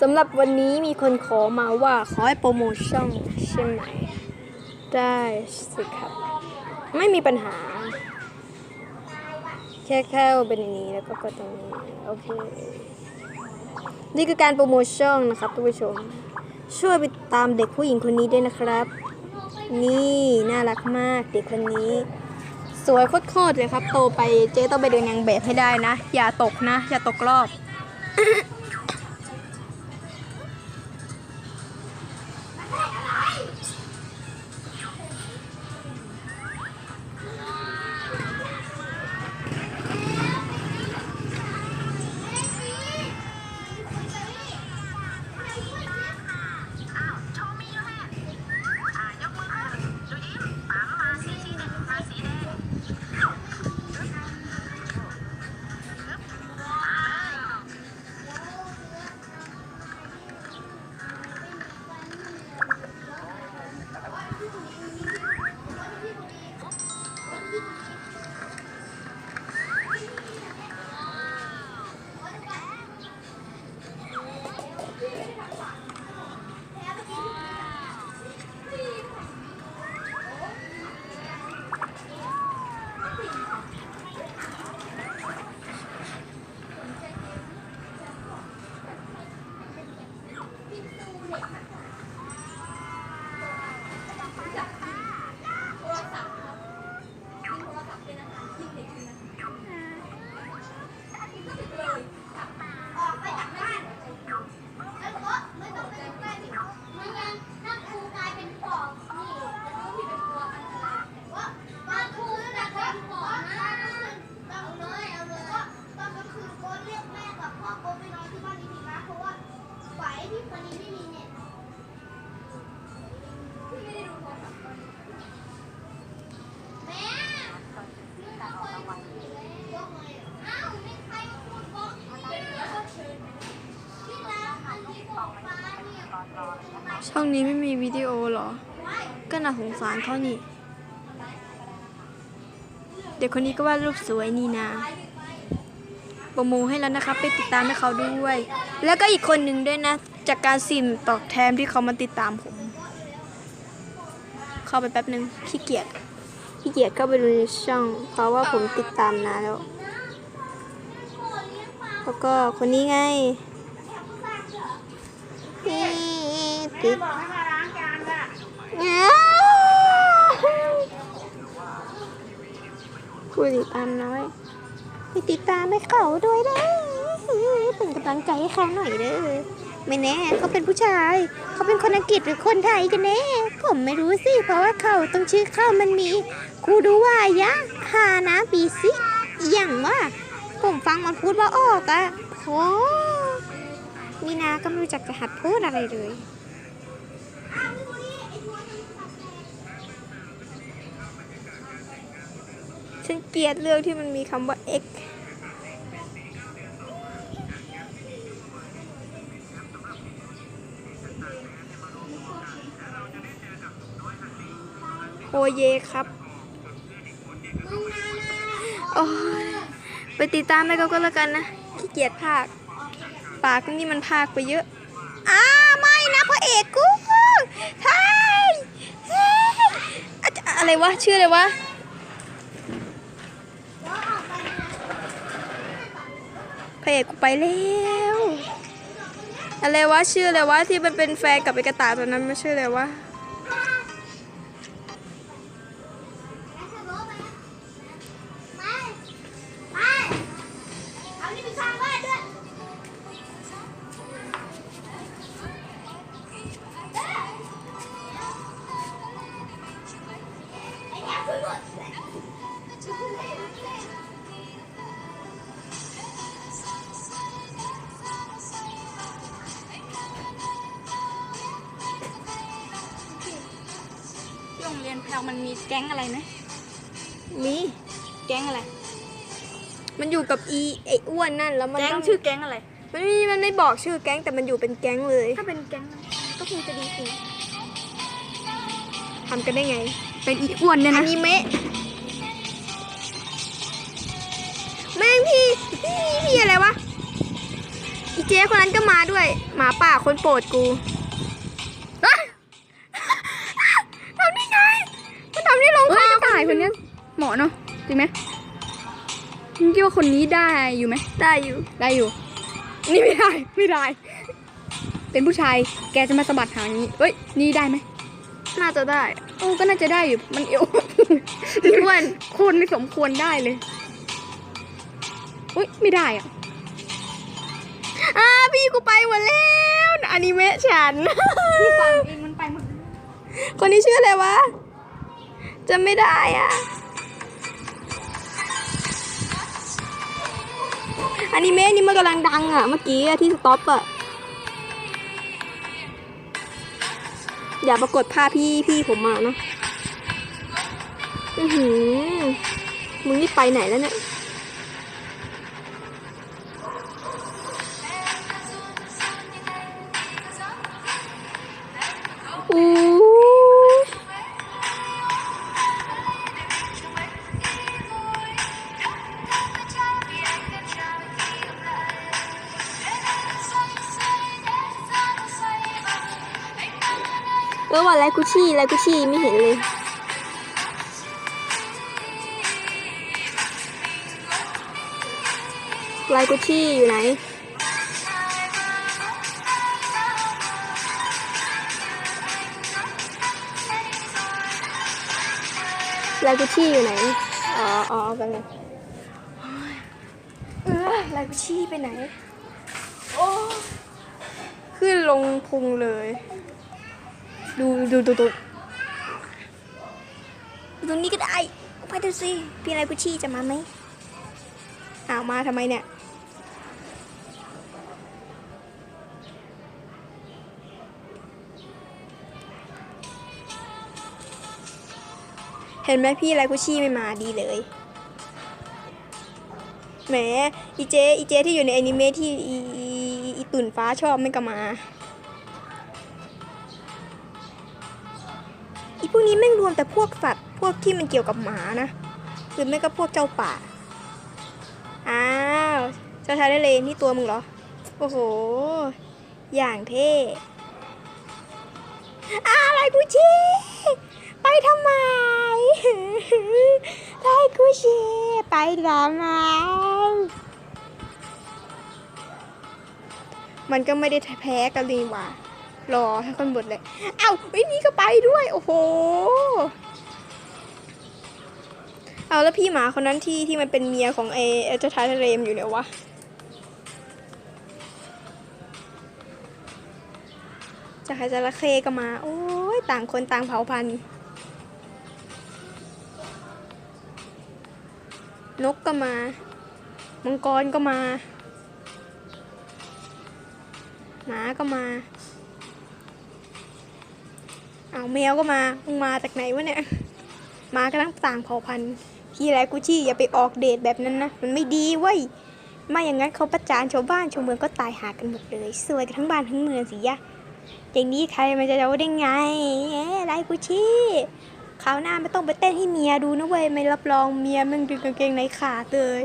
สำหรับวันนี้มีคนขอมาว่าขอให้โปรโมชั่นใช่ไหม ได้สิครับ ไม่มีปัญหา แค่เข้าเป็นอย่างนี้แล้วก็กดตรงนี้ โอเค นี่คือการโปรโมชั่นนะครับทุกผู้ชม ช่วยไปตามเด็กผู้หญิงคนนี้ด้วยนะครับ นี่น่ารักมากเด็กคนนี้ สวยโคตรๆเลยครับ โตไปเจ๊ต้องไปเดินนางแบบให้ได้นะ อย่าตกนะ อย่าตกรอบ ช่องนี้ไม่มีวิดีโอเหรอ ก็น่าสงสารเขานี่ เด็กคนนี้ก็วาดรูปสวยนี่นะโปรโมให้แล้วนะครับไปติดตามให้เขาด้วย แล้วก็อีกคนหนึ่งด้วยนะ จากการสินตอบแทนที่เขามาติดตามผม เข้าไปแป๊บนึงขี้เกียจขี้เกียจเข้าไปดูในช่อง เพราะว่าผมติดตามนานแล้ว แล้วก็คนนี้ไงนี่ บอกให้มาล้างจานค่ะผู้ติดตามน้อยไปติดตามให้เขาด้วยเด้อเป็นกำลังใจให้เขาหน่อยเด้อไม่แน่เขาเป็นผู้ชาย เขาเป็นคนอังกฤษหรือคนไทยกันแน่ผมไม่รู้สิ เพราะว่าเขาต้องชื่อเขามันมีคูดูว่ายะฮานะบีซิอย่างว่าผมฟังมันพูดว่าออกอะโอ้มีนาก็ไม่รู้จักจะหัดพูดอะไรเลย ฉันเกลียดเรื่องที่มันมีคำว่า x โอเยครับโอ้ยไปติดตามให้เขาก็แล้วกันนะขี้เกียจภาค ปากนี่มันภาคไปเยอะ อ้าไม่นะพระเอกกูใช่เฮ้ยอะอะไรวะ ชื่ออะไรวะ พระเอกกูไปแล้วอะไรวะชื่ออะไรวะที่มันเป็นแฟนกับไอกระต่ายตอนนั้นไม่ชื่ออะไรวะ แพลวมันมีแก๊งอะไรไหมมีแก๊งอะไร มันอยู่กับอีไอ้อ้วนนั่นแล้วมันแก๊งต้องชื่อแก๊งอะไร มันไม่มันไม่บอกชื่อแก๊งแต่มันอยู่เป็นแก๊งเลยถ้าเป็นแก๊งก็คงจะดีสิทำกันได้ไงเป็นอีอ้วนเนี่ยนะอนิเมะแม่งพี่พี่พี่อะไรวะอีเจ๊คนนั้นก็มาด้วย หมาป่าคนโปรดกู จริงไหมมึงคิดว่าคนนี้ได้อยู่ไหมได้อยู่ได้อยู่ นี่ไม่ได้ไม่ได้ เป็นผู้ชายแกจะมาสะบัดหางอย่างนี้เอ้ยนี่ได้ไหมน่าจะได้โอ้ก็น่าจะได้อยู่มันเอวอ้วนคนไม่สมควรได้เลยอุ้ยไม่ได้อะอ่าพี่กูไปหมดแล้วอนิเมะฉันพี่ฟังเองมันไปหมดคนนี้ชื่ออะไรวะจำไม่ได้อะ อนิเมะนี่มันกำลังดังอะ เมื่อกี้ที่สต็อปอะ อย่าปรากฏภาพพี่พี่ผมมาเนาะอือหือ มึงนี่ไปไหนแล้วเนี่ย เออว่าไลกุชี่ไลกุชี่ไม่เห็นเลยไลกุชี่อยู่ไหนไลกุชี่อยู่ไหน อ๋ออ๋อกันเลยเออไลกุชี่ไปไหน โอ้ ขึ้นลงพุงเลย ดูดูดูดูตรงนี้ก็ได้ไปดูสิพี่ไลกุชี่จะมาไหมอ้าวมาทำไมเนี่ยเห็นไหมพี่ไลกุชี่ไม่มาดีเลยแหมอีเจอีเจที่อยู่ในแอนิเมะที่อีอีอีตุ่นฟ้าชอบไม่ก็มา อีพวกนี้แม่งรวมแต่พวกสัตว์ พวกที่มันเกี่ยวกับหมานะหรือไม่ก็พวกเจ้าป่า อ้าวเจ้าชายได้เลยนี่ตัวมึงเหรอ โอ้โห อย่างเท่อะไรกูชีไปทำไมไลกูชีไปทำไมมันก็ไม่ได้แพ้กันเลยว่ะ รอให้คนบดเลย เอ้าไอ้นี่ก็ไปด้วย โอ้โห เอาแล้วพี่หมาคนนั้นที่ที่มันเป็นเมียของเอเอจ้าชายทะเลมอยู่เนี่ยวะ จะหายจระเข้ก็มา โอ้ยต่างคนต่างเผ่าพันธุ์นกก็มา มังกรก็มา หมาก็มา อาวแมวก็มามึงมาจากไหนวะเนี่ยมากันทั้งต่างเผ่าพันธุ์พี่และกุชี่อย่าไปออกเดทแบบนั้นนะ มันไม่ดีเว้ยไม่อย่างนั้นเขาประจานชาวบ้านชาวเมืองก็ตายหากันหมดเลยสวยกันทั้งบ้านทั้งเมืองสิยะอย่างนี้ใครมันจะรู้ได้ไงเอ๊ไรกุชี่คราวหน้าไม่ต้องไปเต้นให้เมียดูนะเว้ยไม่รับรองเมียมึงดึงกางเกงในขาดเลย